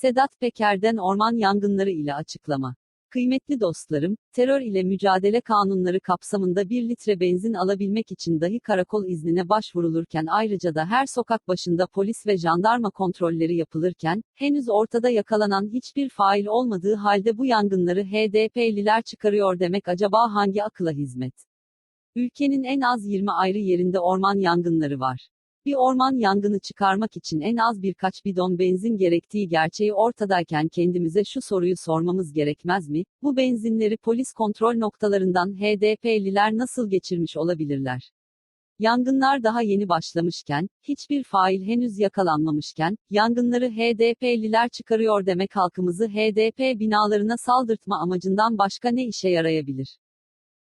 Sedat Peker'den orman yangınları ile açıklama. Kıymetli dostlarım, terör ile mücadele kanunları kapsamında 1 litre benzin alabilmek için dahi karakol iznine başvurulurken ayrıca da her sokak başında polis ve jandarma kontrolleri yapılırken, henüz ortada yakalanan hiçbir fail olmadığı halde bu yangınları HDP'liler çıkarıyor demek acaba hangi akıla hizmet? Ülkenin en az 20 ayrı yerinde orman yangınları var. Bir orman yangını çıkarmak için en az birkaç bidon benzin gerektiği gerçeği ortadayken kendimize şu soruyu sormamız gerekmez mi? Bu benzinleri polis kontrol noktalarından HDP'liler nasıl geçirmiş olabilirler? Yangınlar daha yeni başlamışken, hiçbir fail henüz yakalanmamışken, yangınları HDP'liler çıkarıyor demek halkımızı HDP binalarına saldırtma amacından başka ne işe yarayabilir?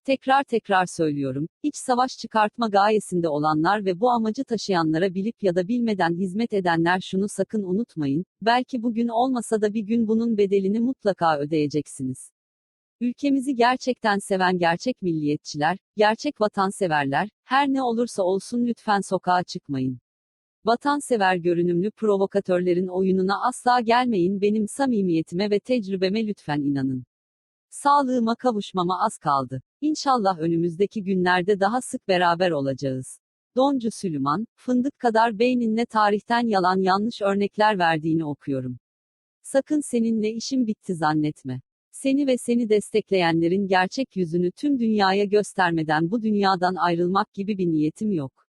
Tekrar tekrar söylüyorum, iç savaş çıkartma gayesinde olanlar ve bu amacı taşıyanlara bilip ya da bilmeden hizmet edenler şunu sakın unutmayın, belki bugün olmasa da bir gün bunun bedelini mutlaka ödeyeceksiniz. Ülkemizi gerçekten seven gerçek milliyetçiler, gerçek vatanseverler, her ne olursa olsun lütfen sokağa çıkmayın. Vatansever görünümlü provokatörlerin oyununa asla gelmeyin benim samimiyetime ve tecrübeme lütfen inanın. Sağlığıma kavuşmama az kaldı. İnşallah önümüzdeki günlerde daha sık beraber olacağız. Doncu Süleyman, fındık kadar beyninle tarihten yalan yanlış örnekler verdiğini okuyorum. Sakın seninle işim bitti zannetme. Seni ve seni destekleyenlerin gerçek yüzünü tüm dünyaya göstermeden bu dünyadan ayrılmak gibi bir niyetim yok.